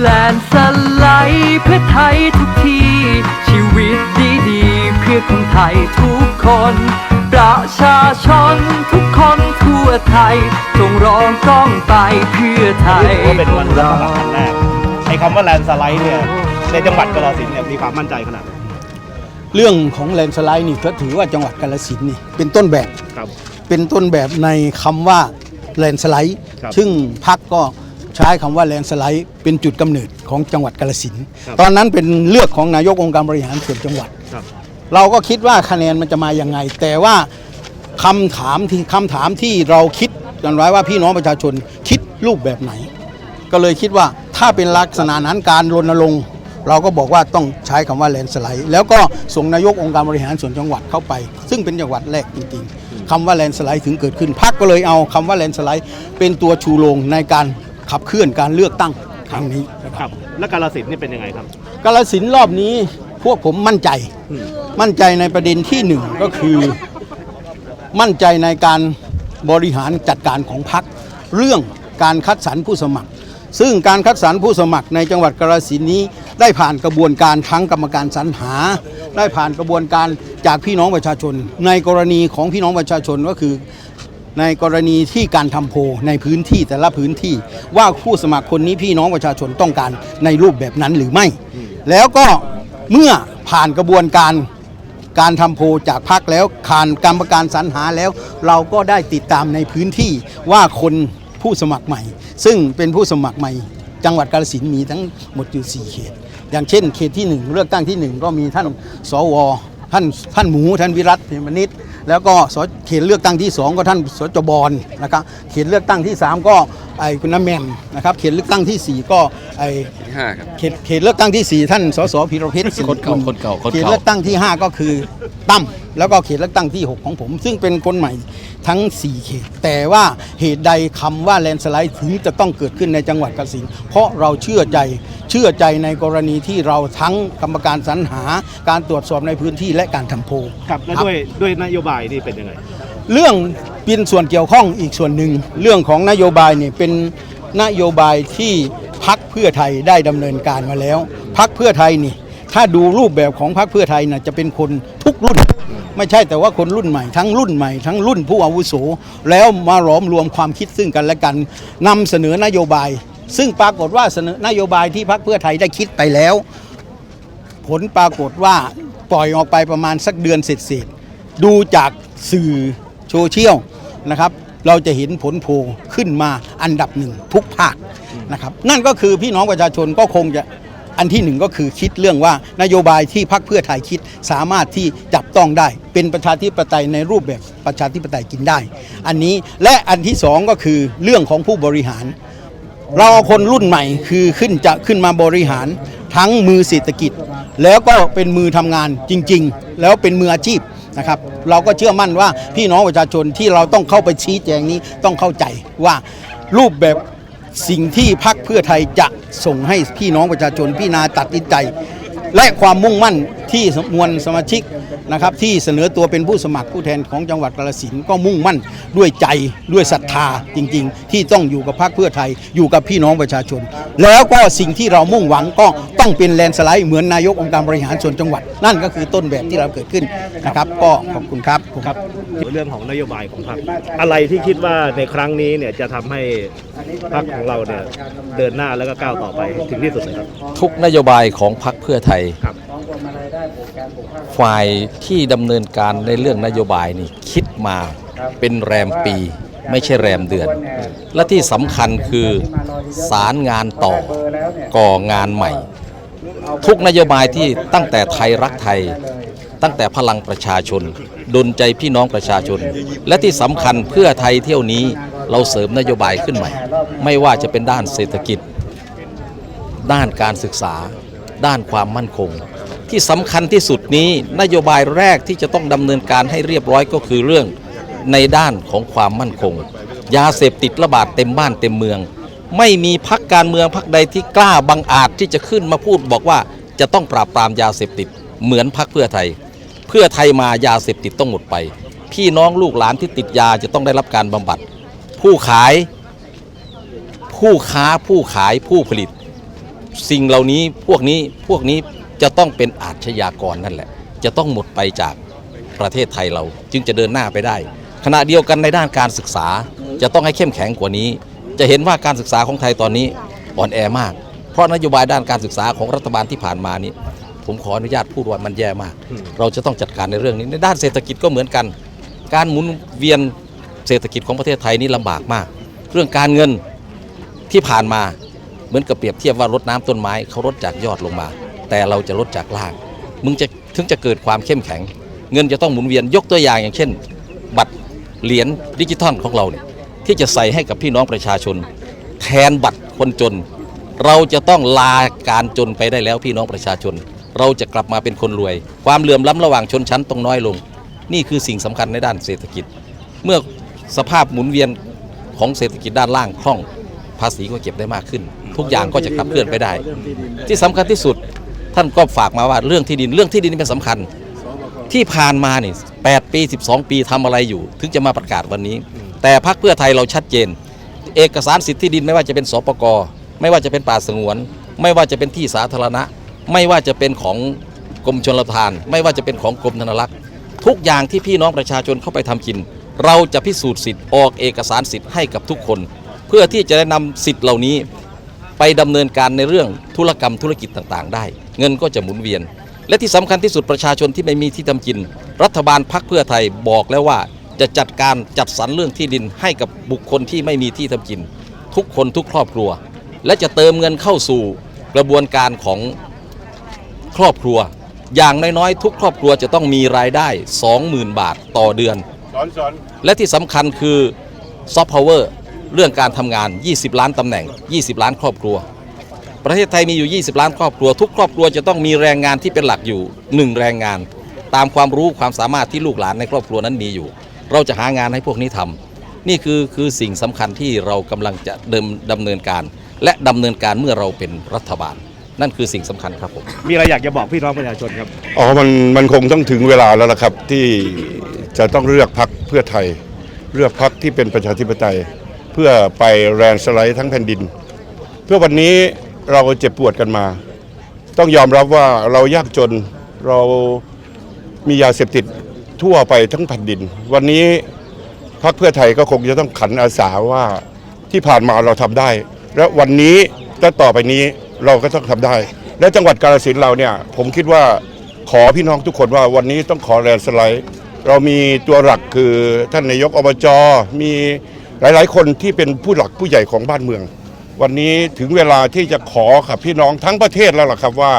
แลนสไลด์เพื่อไทยทุกที ชีวิตดีๆ เพื่อคนไทยทุกคน ประชาชนทุกคนทั่วไทยจงร้องก้องไปเพื่อไทยถือว่าเป็นวันของสำเราคัญครั้งแรกไอ้คำว่าแลนสไลด์เนี่ยในจังหวัดกาฬสินธุ์เนี่ยมีความมั่นใจขนาดไหนเรื่องของแลนด์สไลด์นี่ก็ถือว่าจังหวัดกาฬสินธุ์นี่เป็นต้นแบบ ครับ เป็นต้นแบบในคำว่าแลนด์สไลด์ ครับ ซึ่งพักก็ใช้คำว่าแลนด์สไลด์เป็นจุดกำเนิดของจังหวัดกาฬสินธุ์ครับตอนนั้นเป็นเลือกของนายกองค์การบริหารส่วนจังหวัดครับเราก็คิดว่าคะแนนมันจะมาอย่างไง แต่ว่าคำถามที่คำถามที่เราคิดกันไว้ว่าพี่น้องประชาชนคิดรูปแบบไหน ก็เลยคิดว่าถ้าเป็นลักษณะนั้นการรณรงค์เราก็บอกว่าต้องใช้คำว่าแลนสไลด์แล้วก็ส่งนายกองค์การบริหารส่วนจังหวัดเข้าไป ซึ่งเป็นจังหวัดแรกจริงๆคำว่าแลนสไลด์ถึงเกิดขึ้นพักก็เลยเอาคำว่าแลนสไลด์เป็นตัวชูโรงในการ ขับเคลื่อนการเลือกตั้งครั้งนี้นะคครับรับ แล้วกาฬสินธุ์นี่เป็นยังไงครับ กาลสินธุ์รอบนี้พวกผมมั่นใจ อืม มั่นใจในประเด็นที่หนึ่งก็คือ มั่นใจในการบริหารจัดการของพรรคเรื่องการคัดสรรผู้สมัคร ซึ่งการคัดสรรผู้สมัครในจังหวัดกาฬสินธุ์นี้ ได้ผ่านกระบวนการทั้งกรรมการสรรหา ได้ผ่านกระบวนการจากพี่น้องประชาชน ในกรณีของพี่น้องประชาชนก็คือ ในกรณีที่การทำโพลในพื้นที่แต่ละพื้นที่ว่าผู้สมัครคนนี้พี่น้องประชาชนต้องการในรูปแบบนั้นหรือไม่ แล้วก็เมื่อผ่านกระบวนการการทำโพลจากพักแล้วผ่านกรรมการสรรหาแล้ว เราก็ได้ติดตามในพื้นที่ว่าคนผู้สมัครใหม่ ซึ่งเป็นผู้สมัครใหม่ จังหวัดกาฬสินธุ์มีทั้งหมดอยู่ 4 เขต อย่างเช่น เขตที่ 1 เลือกตั้งที่ 1 ก็มีท่านสวท่านท่านหมูท่านวิรัตเทมนิต แล้วก็สเขตเลือกตั้งที่ 2 ก็ท่านสจบรนะครับเขตเลือกตั้งที่ 3 ก็ไอ้คุณน้ำแหมมนะครับเขตเลือกตั้งทีสี่ 4 ก็ไอ้ห้าครับเขตเขตเลือกตั้งที่ 4 ท่านสสพิรเพชรสิริคนเก่ากุลคนเก่าคนเก่า เขตเลือกตั้งที่ 5 ก็คือตั้ม แล้วก็เขตเลือกตั้งที่ 6 ของผม ซึ่งเป็นคนใหม่ทั้ง 4 เขต แต่ว่าเหตุใดคำว่าแลนสไลด์ถึงจะต้องเกิดขึ้นในจังหวัดกาฬสินธุ์เพราะเราเชื่อใจเชื่อใจในกรณีที่เราทั้งกรรมการสรรหาการตรวจสอบในพื้นที่และการทำโพลครับแล้วด้วยด้วยนโยบายนี่เป็นยังไงเรื่องเป็นส่วนเกี่ยวข้องอีกส่วนหนึ่งเรื่องของนโยบายเนี่ยเป็นนโยบายที่พักเพื่อไทยได้ดำเนินการมาแล้ว พักเพื่อไทยนี่ถ้าดูรูปแบบของพักเพื่อไทยน่ะจะเป็นคนทุกรุ่น ไม่ใช่แต่ว่าคนรุ่นใหม่ทั้งรุ่นใหม่ทั้งรุ่นผู้อาวุโส แล้วมาหลอมรวมความคิดซึ่งกันและกันนำเสนอนโยบาย ซึ่งปรากฏว่าเสนอนโยบายที่พักเพื่อไทยได้คิดไปแล้ว ผลปรากฏว่าปล่อยออกไปประมาณสักเดือนเสร็จๆดูจากสื่อโซเชียลนะครับเราจะเห็นผลโพลขึ้นมาอันดับหนึ่งทุกภาคนะครับ นั่นก็คือพี่น้องประชาชนก็คงจะ อันที่หนึ่งก็คือคิดเรื่องว่านโยบายที่พรรคเพื่อไทยคิดสามารถที่จับต้องได้ เป็นประชาธิปไตยในรูปแบบประชาธิปไตยกินได้ อันนี้และอันที่สองก็คือเรื่องของผู้บริหาร เราเอาคนรุ่นใหม่คือขึ้นจะขึ้นมาบริหารทั้งมือเศรษฐกิจ แล้วก็เป็นมือทำงานจริง ๆ แล้วเป็นมืออาชีพนะครับ เราก็เชื่อมั่นว่าพี่น้องประชาชนที่เราต้องเข้าไปชี้แจงนี้ต้องเข้าใจว่ารูปแบบ สิ่งที่พักเพื่อไทยจะส่งให้พี่น้องประชาชนพี่นาตัดสินใจ และความมุ่งมั่น ที่มวลสมาชิกนะครับที่เสนอตัวเป็นผู้สมัครผู้แทนของจังหวัดกาฬสินธุ์ก็มุ่งมั่นด้วยใจด้วยศรัทธาจริง ๆ ที่ต้องอยู่กับพรรคเพื่อไทยอยู่กับพี่น้องประชาชน แล้วก็สิ่งที่เรามุ่งหวังก็ต้องเป็นแลนด์สไลด์เหมือนนายกองค์การบริหารส่วนจังหวัด นั่นก็คือต้นแบบที่เราเกิดขึ้นนะครับ ก็ขอบคุณครับครับเรื่องของนโยบายของพรรคอะไรที่คิดว่าในครั้งนี้เนี่ยจะทำให้พรรคของเราเนี่ยเดินหน้าแล้วก็ก้าวต่อไปถึงที่สุดนะครับทุกนโยบายของพรรคเพื่อไทย ครับฝ่ายที่ดำเนินการในเรื่องนโยบายนี่คิดมาเป็นแรมปี ไม่ใช่แรมเดือน และที่สำคัญคือสารงานต่อก่องานใหม่ ทุกนโยบายที่ตั้งแต่ไทยรักไทย ตั้งแต่พลังประชาชนดลใจพี่น้องประชาชน และที่สำคัญเพื่อไทยเที่ยวนี้เราเสริมนโยบายขึ้นใหม่ ไม่ว่าจะเป็นด้านเศรษฐกิจ ด้านการศึกษา ด้านความมั่นคง ที่สำคัญที่สุดนี้นโยบายแรกที่จะต้องดำเนินการให้เรียบร้อยก็คือเรื่องในด้านของความมั่นคง ยาเสพติดระบาดเต็มบ้านเต็มเมือง ไม่มีพักการเมืองพักใดที่กล้าบังอาจที่จะขึ้นมาพูดบอกว่าจะต้องปราบปรามยาเสพติดเหมือนพักเพื่อไทย เพื่อไทยมายาเสพติดต้องหมดไป พี่น้องลูกหลานที่ติดยาจะต้องได้รับการบำบัด ผู้ขาย ผู้ค้าผู้ขายผู้ผลิต สิ่งเหล่านี้พวกนี้พวกนี้ จะต้องเป็นอาชญากรนั่นแหละ จะต้องหมดไปจากประเทศไทยเราจึงจะเดินหน้าไปได้ ขณะเดียวกันในด้านการศึกษาจะต้องให้เข้มแข็งกว่านี้ จะเห็นว่าการศึกษาของไทยตอนนี้อ่อนแอมาก เพราะนโยบายด้านการศึกษาของรัฐบาลที่ผ่านมานี้ ผมขออนุญาตพูดว่ามันแย่มาก เราจะต้องจัดการในเรื่องนี้ในด้านเศรษฐกิจก็เหมือนกัน การหมุนเวียนเศรษฐกิจของประเทศไทยนี่ลำบากมาก เรื่องการเงินที่ผ่านมาเหมือนกับเปรียบเทียบว่ารดน้ำต้นไม้เขารดจากยอดลงมา แต่เราจะลดจากรากมึงจะถึงจะเกิดความเข้มแข็ง เงินจะต้องหมุนเวียนยกตัวอย่างอย่างเช่น บัตรเหรียญดิจิทัลของเราเนี่ยที่จะใส่ให้กับพี่น้องประชาชน แทนบัตรคนจน เราจะต้องลาการจนไปได้แล้วพี่น้องประชาชน เราจะกลับมาเป็นคนรวย ความเหลื่อมล้ำระหว่างชนชั้นต้องน้อยลง นี่คือสิ่งสำคัญในด้านเศรษฐกิจ เมื่อสภาพหมุนเวียนของเศรษฐกิจด้านล่างคล่อง ภาษีก็เก็บได้มากขึ้น ทุกอย่างก็จะขับเคลื่อนไปได้ ที่สำคัญที่สุด ท่านก็ฝากมาว่าเรื่องที่ดินเรื่องที่ดินนี่เป็นสำคัญ ที่ผ่านมานี่8ปี12 ปีทำอะไรอยู่ ถึงจะมาประกาศวันนี้ แต่พรรคเพื่อไทยเราชัดเจน เอกสารสิทธิที่ดินไม่ว่าจะเป็นสปกไม่ว่าจะเป็นป่าสงวน ไม่ว่าจะเป็นที่สาธารณะ ไม่ว่าจะเป็นของกรมชลประทาน ไม่ว่าจะเป็นของกรมธนารักษ์ ทุกอย่างที่พี่น้องประชาชนเข้าไปทำกิน เราจะพิสูจน์สิทธิ์ออกเอกสารสิทธิ์ให้กับทุกคน เพื่อที่จะได้นำสิทธิ์เหล่านี้ ไปดำเนินการในเรื่องธุรกรรมธุรกิจต่างๆ ได้ เงินก็จะหมุนเวียน และที่สำคัญที่สุดประชาชนที่ไม่มีที่ทำกิน รัฐบาลพักเพื่อไทยบอกแล้วว่าจะจัดการจัดสรรเรื่องที่ดินให้กับบุคคลที่ไม่มีที่ทำกิน ทุกคนทุกครอบครัว และจะเติมเงินเข้าสู่กระบวนการของครอบครัว อย่างน้อยๆทุกครอบครัวจะต้องมีรายได้ 20,000 บาทต่อเดือน และที่สำคัญคือซอฟต์พาวเวอร์ เรื่องการทำงาน 20 ล้านตำแหน่ง 20 ล้านครอบครัว ประเทศไทยมีอยู่ 20 ล้านครอบครัว ทุกครอบครัวจะต้องมีแรงงานที่เป็นหลักอยู่ 1 แรงงาน ตามความรู้ความสามารถที่ลูกหลานในครอบครัวนั้นมีอยู่ เราจะหางานให้พวกนี้ทำนี่คือคือสิ่งสำคัญที่เรากำลังจะเดิมดำเนินการ และดำเนินการเมื่อเราเป็นรัฐบาล นั่นคือสิ่งสำคัญครับผม มีอะไรอยากจะบอกพี่น้องประชาชนครับ อ๋อ มันมันคงต้องถึงเวลาแล้วล่ะครับที่จะต้องเลือกพักเพื่อไทย เลือกพักที่เป็นประชาธิปไตย เพื่อไปแรนสไลด์ทั้งแผ่นดิน เพื่อวันนี้เราเจ็บปวดกันมา ต้องยอมรับว่าเรายากจนเรามียาเสพติดทั่วไปทั้งแผ่นดิน วันนี้พักเพื่อไทยก็คงจะต้องขันอาสาว่าที่ผ่านมาเราทำได้ และวันนี้และต่อไปนี้เราก็ต้องทำได้ และจังหวัดกาฬสินธุ์เราเนี่ยผมคิดว่าขอพี่น้องทุกคนว่าวันนี้ต้องขอแลนสไลด์เรามีตัวหลักคือท่านนายกอบจมี หลาย ๆ คนที่เป็นผู้หลักผู้ใหญ่ของบ้านเมือง วันนี้ถึงเวลาที่จะขอกับพี่น้องทั้งประเทศแล้วล่ะครับว่า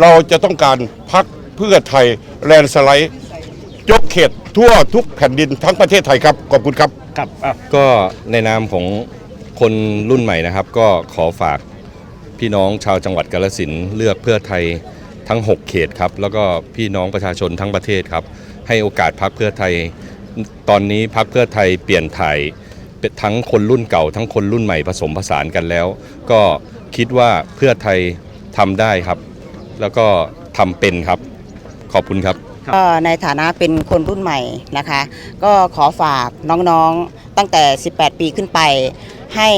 เราจะต้องการพักเพื่อไทยแลนด์สไลด์ยกเขตทั่วทุกแผ่นดินทั้งประเทศไทยครับขอบคุณครับ ครับอะก็ในนามของคนรุ่นใหม่นะครับ ก็ขอฝากพี่น้องชาวจังหวัดกาฬสินธุ์เลือกเพื่อไทยทั้ง 6 เขตครับ แล้วก็พี่น้องประชาชนทั้งประเทศครับ ให้โอกาสพักเพื่อไทย ตอนนี้พักเพื่อไทยเปลี่ยนถ่าย เป็นทั้งคนรุ่นเก่า ทั้งคนรุ่นใหม่ผสมผสานกันแล้ว ก็คิดว่าเพื่อไทยทำได้ครับ แล้วก็ทำเป็นครับ ขอบคุณครับ ก็ในฐานะเป็นคนรุ่นใหม่นะคะ ก็ขอฝากน้องๆตั้งแต่ 18 ปีขึ้นไป ให้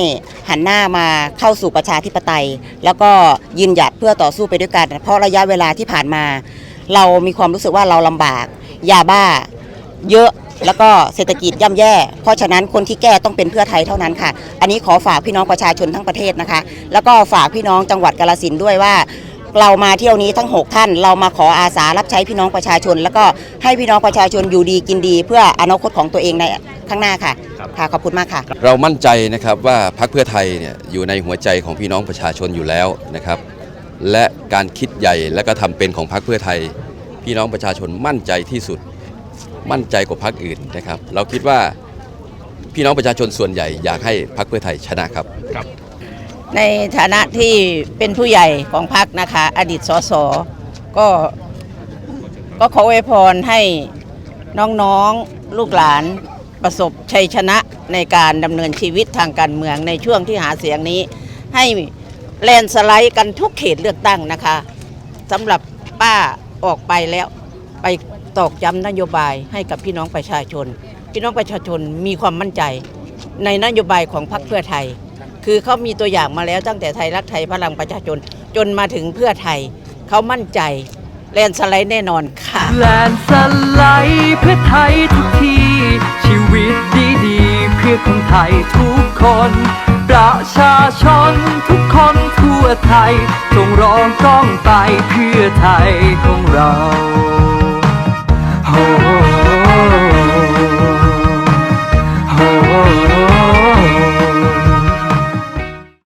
หันหน้ามาเข้าสู่ประชาธิปไตย แล้วก็ยืนหยัดเพื่อต่อสู้ไปด้วยกัน เพราะระยะเวลาที่ผ่านมา เรามีความรู้สึกว่าเราลำบากยาบ้า เยอะ แล้วก็เศรษฐกิจย่ำแย่ เพราะฉะนั้นคนที่แก้ต้องเป็นเพื่อไทยเท่านั้นค่ะ อันนี้ขอฝากพี่น้องประชาชนทั้งประเทศนะคะ แล้วก็ฝากพี่น้องจังหวัดกาลสินธุ์ด้วยว่าเรามาเที่ยวนี้ทั้ง 6 ท่าน เรามาขออาสารับใช้พี่น้องประชาชน แล้วก็ให้พี่น้องประชาชนอยู่ดีกินดี เพื่ออนาคตของตัวเองในข้างหน้าค่ะค่ะขอบคุณมากค่ะ เรามั่นใจนะครับว่าพรรคเพื่อไทยเนี่ยอยู่ในหัวใจของพี่น้องประชาชนอยู่แล้วนะครับและการคิดใหญ่และก็ทำเป็นของพรรคเพื่อไทย พี่น้องประชาชนมั่นใจที่สุด มั่นใจกว่าพรรคอื่นนะครับ เราคิดว่าพี่น้องประชาชนส่วนใหญ่อยากให้พรรคเพื่อไทยชนะครับ ในฐานะที่เป็นผู้ใหญ่ของพรรคนะคะ อดีตสสก็ก็ขออวยพรให้น้องๆลูกหลานประสบชัยชนะในการดำเนินชีวิตทางการเมืองในช่วงที่หาเสียงนี้ ให้แลนด์สไลด์กันทุกเขตเลือกตั้งนะคะสำหรับป้าออกไปแล้วไป ตอกย้ำนโยบายให้กับพี่น้องประชาชน พี่น้องประชาชนมีความมั่นใจ ในนโยบายของพรรคเพื่อไทย คือเขามีตัวอย่างมาแล้วตั้งแต่ไทยรักไทยพลังประชาชนจนมาถึงเพื่อไทย เขามั่นใจแลนสไลด์แน่นอนค่ะแลนสไลด์เพื่อไทยทุกทีชีวิตดีๆเพื่อคนไทยทุกคน ประชาชนทุกคนทั่วไทยจงร้องก้องไปเพื่อไทยของเรา oh.